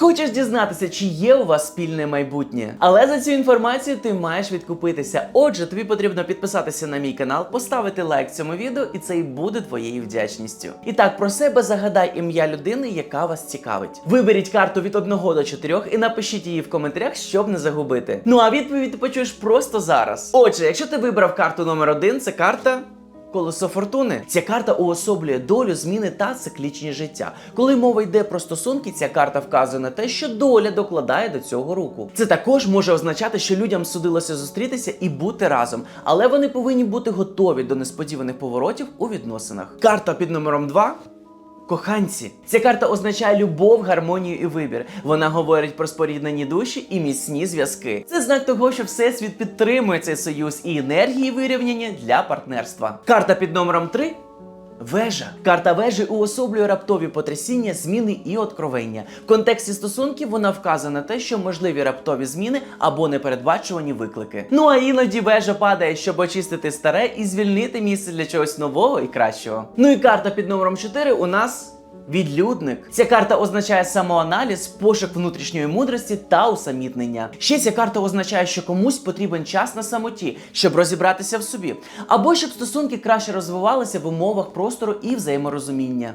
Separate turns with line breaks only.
Хочеш дізнатися, чи є у вас спільне майбутнє? Але за цю інформацію ти маєш відкупитися. Отже, тобі потрібно підписатися на мій канал, поставити лайк цьому відео, і це і буде твоєю вдячністю. І так, про себе загадай ім'я людини, яка вас цікавить. Виберіть карту від 1 до 4 і напишіть її в коментарях, щоб не загубити. Ну а відповідь ти почуєш просто зараз. Отже, якщо ти вибрав карту номер 1, це карта. Колесо фортуни. Ця карта уособлює долю, зміни та циклічні життя. Коли мова йде про стосунки, ця карта вказує на те, що доля докладає до цього руку. Це також може означати, що людям судилося зустрітися і бути разом, але вони повинні бути готові до несподіваних поворотів у відносинах. Карта під номером 2 Коханці, ця карта означає любов, гармонію і вибір. Вона говорить про споріднені душі і міцні зв'язки. Це знак того, що всесвіт підтримує цей союз і енергії вирівняння для партнерства. Карта під номером 3 Вежа. Карта вежі уособлює раптові потрясіння, зміни і откровення. В контексті стосунків вона вказує на те, що можливі раптові зміни або непередбачувані виклики. Ну а іноді вежа падає, щоб очистити старе і звільнити місце для чогось нового і кращого. Ну і карта під номером 4 у нас. Відлюдник. Ця карта означає самоаналіз, пошук внутрішньої мудрості та усамітнення. Ще ця карта означає, що комусь потрібен час на самоті, щоб розібратися в собі, або щоб стосунки краще розвивалися в умовах простору і взаєморозуміння.